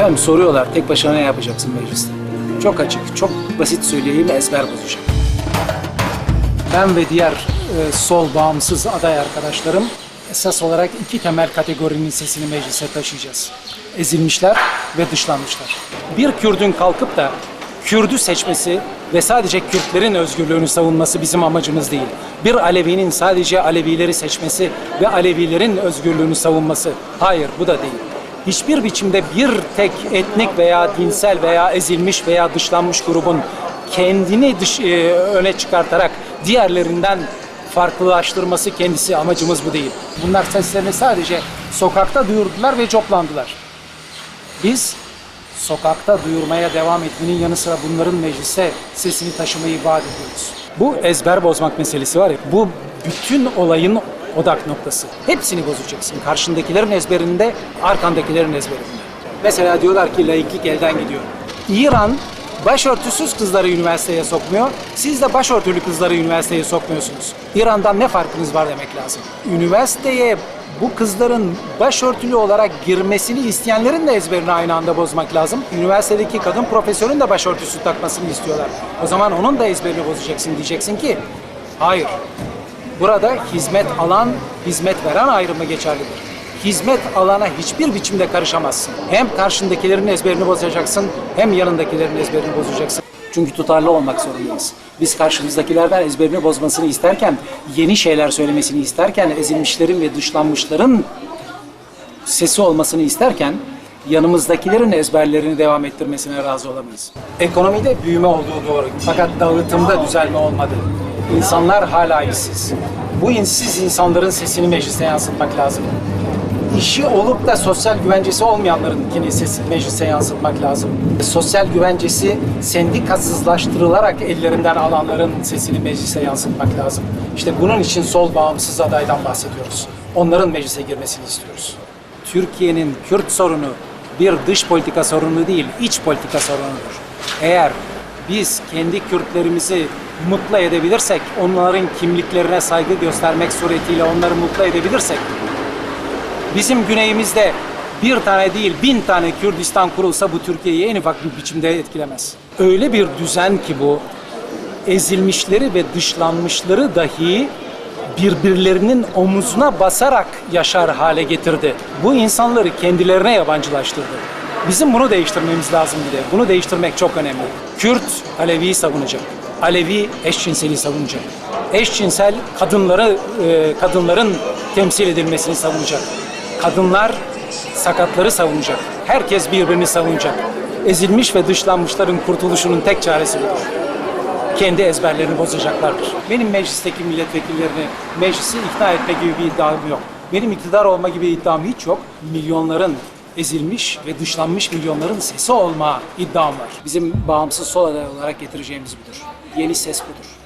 Efendim soruyorlar tek başına ne yapacaksın mecliste? Çok açık, çok basit söyleyeyim ezber bozacağım. Ben ve diğer e, sol bağımsız aday arkadaşlarım esas olarak iki temel kategorinin sesini meclise taşıyacağız. Ezilmişler ve dışlanmışlar. Bir Kürdün kalkıp da Kürdü seçmesi ve sadece Kürtlerin özgürlüğünü savunması bizim amacımız değil. Bir Alevi'nin sadece Alevileri seçmesi ve Alevilerin özgürlüğünü savunması. Hayır bu da değil. Hiçbir biçimde bir tek etnik veya dinsel veya ezilmiş veya dışlanmış grubun kendini dış, e, öne çıkartarak diğerlerinden farklılaştırması kendisi amacımız bu değil. Bunlar seslerini sadece sokakta duyurdular ve coplandılar. Biz sokakta duyurmaya devam etmenin yanı sıra bunların meclise sesini taşımayı vaat ediyoruz. Bu ezber bozmak meselesi var ya, bu bütün olayın odak noktası. Hepsini bozacaksın. Karşındakilerin ezberinde, arkandakilerin ezberinde. Mesela diyorlar ki laiklik elden gidiyor. İran başörtüsüz kızları üniversiteye sokmuyor. Siz de başörtülü kızları üniversiteye sokmuyorsunuz. İran'dan ne farkınız var demek lazım. Üniversiteye bu kızların başörtülü olarak girmesini isteyenlerin de ezberini aynı anda bozmak lazım. Üniversitedeki kadın profesörün de başörtüsü takmasını istiyorlar. O zaman onun da ezberini bozacaksın. Diyeceksin ki hayır. Burada hizmet alan, hizmet veren ayrımı geçerlidir. Hizmet alana hiçbir biçimde karışamazsın. Hem karşındakilerin ezberini bozacaksın, hem yanındakilerin ezberini bozacaksın. Çünkü tutarlı olmak zorundayız. Biz karşımızdakilerden ezberini bozmasını isterken, yeni şeyler söylemesini isterken, ezilmişlerin ve dışlanmışların sesi olmasını isterken yanımızdakilerin ezberlerini devam ettirmesine razı olamayız. Ekonomide büyüme olduğu doğru fakat dağıtımda düzelme olmadı. İnsanlar hala işsiz. Bu işsiz insanların sesini meclise yansıtmak lazım. İşi olup da sosyal güvencesi olmayanların yine sesini meclise yansıtmak lazım. Sosyal güvencesi sendikasızlaştırılarak ellerinden alanların sesini meclise yansıtmak lazım. İşte bunun için sol bağımsız adaydan bahsediyoruz. Onların meclise girmesini istiyoruz. Türkiye'nin Kürt sorunu bir dış politika sorunu değil, iç politika sorunudur. Eğer biz kendi Kürtlerimizi mutlu edebilirsek, onların kimliklerine saygı göstermek suretiyle onları mutlu edebilirsek, bizim güneyimizde bir tane değil bin tane Kürdistan kurulsa bu Türkiye'yi en ufak bir biçimde etkilemez. Öyle bir düzen ki bu, ezilmişleri ve dışlanmışları dahi birbirlerinin omuzuna basarak yaşar hale getirdi. Bu insanları kendilerine yabancılaştırdı. Bizim bunu değiştirmemiz lazım bir de. Bunu değiştirmek çok önemli. Kürt Alevi'yi savunacak. Alevi eşcinseli savunacak. Eşcinsel kadınları e, kadınların temsil edilmesini savunacak. Kadınlar sakatları savunacak. Herkes birbirini savunacak. Ezilmiş ve dışlanmışların kurtuluşunun tek çaresi budur kendi ezberlerini bozacaklardır. Benim meclisteki milletvekillerini meclisi ikna etme gibi bir iddiam yok. Benim iktidar olma gibi iddiam hiç yok. Milyonların ezilmiş ve dışlanmış milyonların sesi olma iddiam var. Bizim bağımsız sol aday olarak getireceğimiz budur. Yeni ses budur.